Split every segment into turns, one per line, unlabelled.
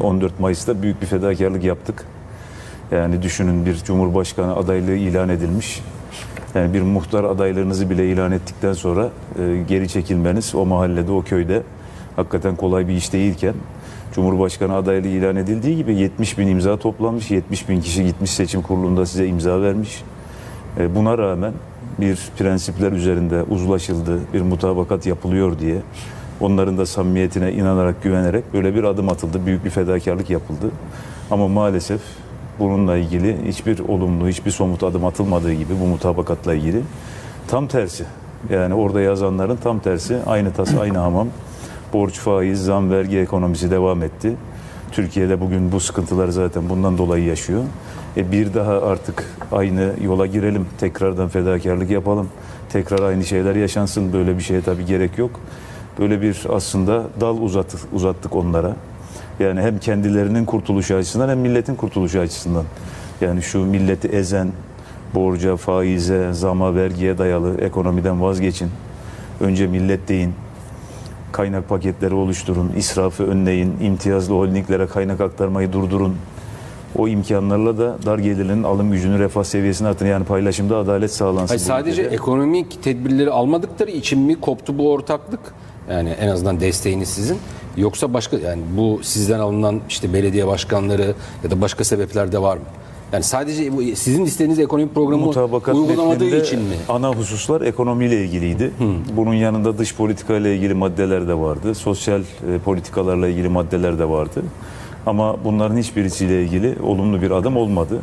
14 Mayıs'ta büyük bir fedakarlık yaptık. Yani düşünün bir cumhurbaşkanı adaylığı ilan edilmiş. Yani bir muhtar adaylarınızı bile ilan ettikten sonra e, geri çekilmeniz o mahallede, o köyde hakikaten kolay bir iş değilken Cumhurbaşkanı adaylığı ilan edildiği gibi 70 bin imza toplanmış, 70 bin kişi gitmiş seçim kurulunda size imza vermiş. E, Buna rağmen bir prensipler üzerinde uzlaşıldı, bir mutabakat yapılıyor diye onların da samimiyetine inanarak, güvenerek böyle bir adım atıldı, büyük bir fedakarlık yapıldı. Ama maalesef bununla ilgili hiçbir olumlu, hiçbir somut adım atılmadığı gibi bu mutabakatla ilgili tam tersi. Yani orada yazanların tam tersi aynı tas aynı hamam. Borç, faiz, zam, vergi ekonomisi devam etti. Türkiye'de bugün bu sıkıntıları zaten bundan dolayı yaşıyor. E bir daha artık aynı yola girelim, tekrardan fedakarlık yapalım, tekrar aynı şeyler yaşansın. Böyle bir şeye tabii gerek yok. Böyle bir aslında dal uzattık, uzattık onlara. Yani hem kendilerinin kurtuluşu açısından hem milletin kurtuluşu açısından. Yani şu milleti ezen, borca, faize, zama, vergiye dayalı ekonomiden vazgeçin. Önce millet deyin. Kaynak paketleri oluşturun, israfı önleyin, imtiyazlı holdinglere kaynak aktarmayı durdurun. O imkanlarla da dar gelirlerin alım gücünü, refah seviyesini artırın. Yani paylaşımda adalet sağlansın.
Hayır, sadece
ülkede.
ekonomik tedbirleri almadıkları için mi koptu bu ortaklık? Yani en azından desteğini sizin. Yoksa başka yani bu sizden alınan işte belediye başkanları ya da başka sebepler de var mı? Yani sadece bu sizin istediğiniz ekonomik programı
mutabakat
uygulamadığı için mi?
ana hususlar ekonomiyle ilgiliydi. Bunun yanında dış politika ile ilgili maddeler de vardı. Sosyal e, politikalarla ilgili maddeler de vardı. Ama bunların hiçbirisiyle ilgili olumlu bir adım olmadı.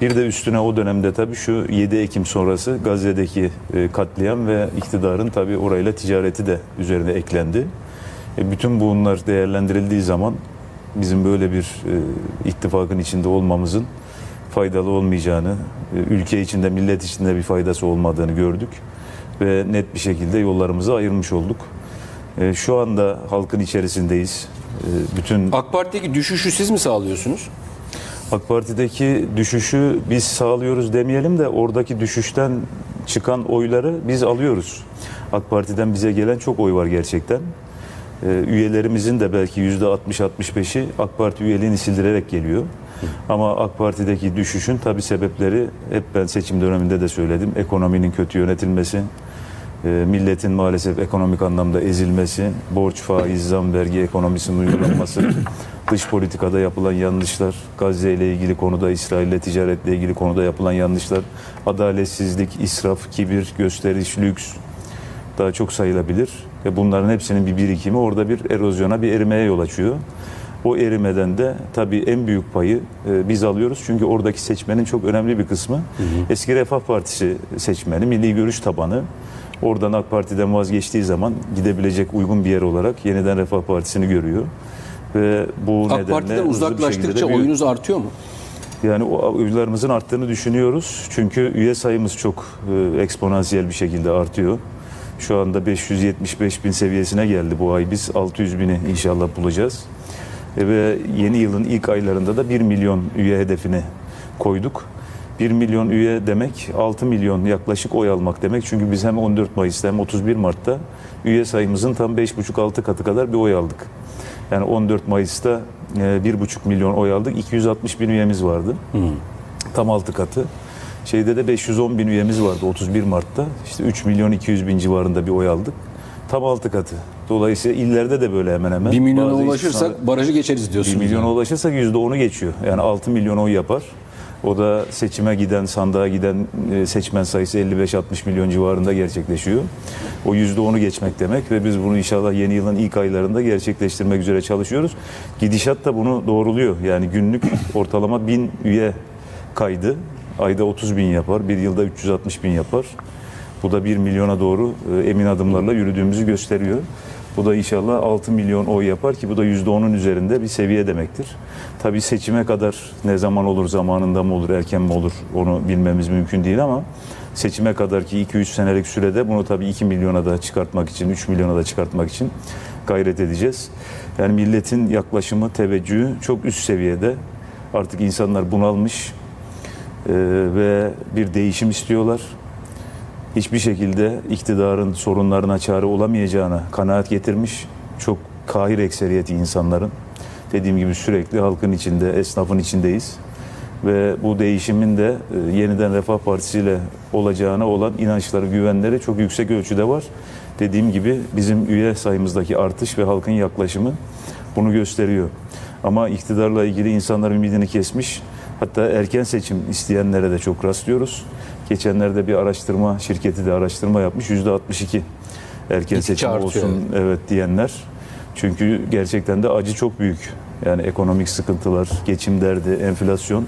Bir de üstüne o dönemde tabii şu 7 Ekim sonrası Gazze'deki e, katliam ve iktidarın tabii orayla ticareti de üzerine eklendi. E, bütün bunlar değerlendirildiği zaman bizim böyle bir e, ittifakın içinde olmamızın faydalı olmayacağını, e, ülke içinde, millet içinde bir faydası olmadığını gördük ve net bir şekilde yollarımızı ayırmış olduk. Şu anda halkın içerisindeyiz. E, Bütün
AK Parti'deki düşüşü siz mi sağlıyorsunuz?
AK Parti'deki düşüşü biz sağlıyoruz demeyelim de oradaki düşüşten çıkan oyları biz alıyoruz. AK Parti'den bize gelen çok oy var gerçekten. Ee, üyelerimizin de belki yüzde 60-65'i AK Parti üyeliğini sildirerek geliyor. Ama AK Parti'deki düşüşün tabi sebepleri hep ben seçim döneminde de söyledim. Ekonominin kötü yönetilmesi, e, milletin maalesef ekonomik anlamda ezilmesi, borç, faiz, zam, vergi ekonomisinin uygulanması, dış politikada yapılan yanlışlar, Gazze ile ilgili konuda, İsrail ile ticaretle ilgili konuda yapılan yanlışlar, adaletsizlik, israf, kibir, gösteriş, lüks daha çok sayılabilir. Ve bunların hepsinin bir birikimi orada bir erozyona, bir erimeye yol açıyor. O erimeden de tabii en büyük payı e, biz alıyoruz. Çünkü oradaki seçmenin çok önemli bir kısmı eski Refah Partisi seçmeni, milli görüş tabanı. Oradan AK Parti'den vazgeçtiği zaman gidebilecek uygun bir yer olarak yeniden Refah Partisi'ni görüyor. Ve bu
AK
nedenle
Parti'den uzaklaştıkça oyunuz artıyor mu?
Yani o oylarımızın arttığını düşünüyoruz. Çünkü üye sayımız çok e, eksponansiyel bir şekilde artıyor. Şu anda 575 bin seviyesine geldi bu ay. Biz 600 bini inşallah bulacağız. E, ve yeni yılın ilk aylarında da 1 milyon üye hedefini koyduk. 1 milyon üye demek 6 milyon yaklaşık oy almak demek. Çünkü biz hem 14 Mayıs'ta hem 31 Mart'ta üye sayımızın tam 5,5-6 katı kadar bir oy aldık. Yani 14 Mayıs'ta e, 1,5 milyon oy aldık. 260 bin üyemiz vardı. Tam 6 katı. Şeyde de 510 bin üyemiz vardı 31 Mart'ta. İşte 3 milyon 200 bin civarında bir oy aldık. Tam 6 katı. Dolayısıyla illerde de böyle hemen hemen.
1 milyona
Bazı
ulaşırsak
istisnalar-
barajı geçeriz
1
diyorsunuz.
milyona
yani.
ulaşırsak %10'u geçiyor. Yani 6 milyon oy yapar. O da seçime giden, sandığa giden e, seçmen sayısı 55-60 milyon civarında gerçekleşiyor. O %10'u geçmek demek ve biz bunu inşallah yeni yılın ilk aylarında gerçekleştirmek üzere çalışıyoruz. Gidişat da bunu doğruluyor. Yani günlük ortalama 1000 üye kaydı. Ayda 30 bin yapar, bir yılda 360 bin yapar. Bu da 1 milyona doğru e, emin adımlarla yürüdüğümüzü gösteriyor. Bu da inşallah 6 milyon oy yapar ki bu da %10'un üzerinde bir seviye demektir. Tabii seçime kadar ne zaman olur, zamanında mı olur, erken mi olur onu bilmemiz mümkün değil ama seçime kadar ki 2-3 senelik sürede bunu tabii 2 milyona da çıkartmak için, 3 milyona da çıkartmak için gayret edeceğiz. Yani milletin yaklaşımı, teveccühü çok üst seviyede. Artık insanlar bunalmış ve bir değişim istiyorlar hiçbir şekilde iktidarın sorunlarına çare olamayacağına kanaat getirmiş çok kahir ekseriyeti insanların. Dediğim gibi sürekli halkın içinde, esnafın içindeyiz. Ve bu değişimin de e, yeniden Refah Partisi ile olacağına olan inançları, güvenleri çok yüksek ölçüde var. Dediğim gibi bizim üye sayımızdaki artış ve halkın yaklaşımı bunu gösteriyor. Ama iktidarla ilgili insanlar ümidini kesmiş. Hatta erken seçim isteyenlere de çok rastlıyoruz. Geçenlerde bir araştırma şirketi de araştırma yapmış. Yüzde 62 erken
Gittikçe
seçim
artıyor.
olsun evet diyenler. Çünkü gerçekten de acı çok büyük. Yani ekonomik sıkıntılar, geçim derdi, enflasyon